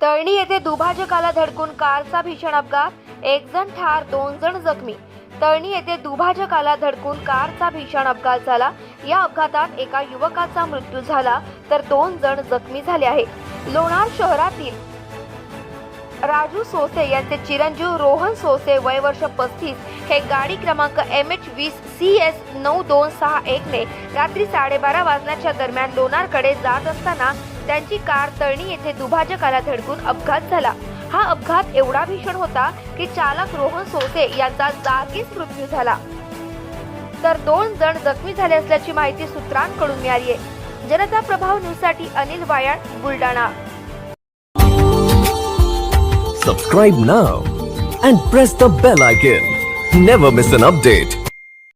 तळणी येथे दुभाजकाला धडकून कारचा भीषण अपघात. एक जण ठार दोन जण जखमी. तळणी येथे दुभाजकाला धडकून कारचा भीषण अपघात झाला. या अपघातात एका युवकाचा मृत्यू झाला तर दोन जण जखमी झाले आहे लोणार शहरातील राजू सोसे यांचे चिरंजीव रोहन सोसे वय वर्ष पस्तीस हे गाडी क्रमांक एम एच वीस सी एस नऊ दोन सहा एकने रात्री साडेबारा वाजण्याच्या दरम्यान लोणारकडे जात असताना त्यांची कार तळणी येथे दुभाजकाला धडकून अपघात झाला. हा अपघात एवढा भीषण होता की चालक रोहन सोसे यांचा जागीच मृत्यू झाला. तर दोन जण जखमी झाले असल्याची माहिती सूत्रांकडून मिळाली आहे. जनता प्रभाव न्यूजसाठी Anil Wayal Buldhana subscribe now and press the bell icon never miss an update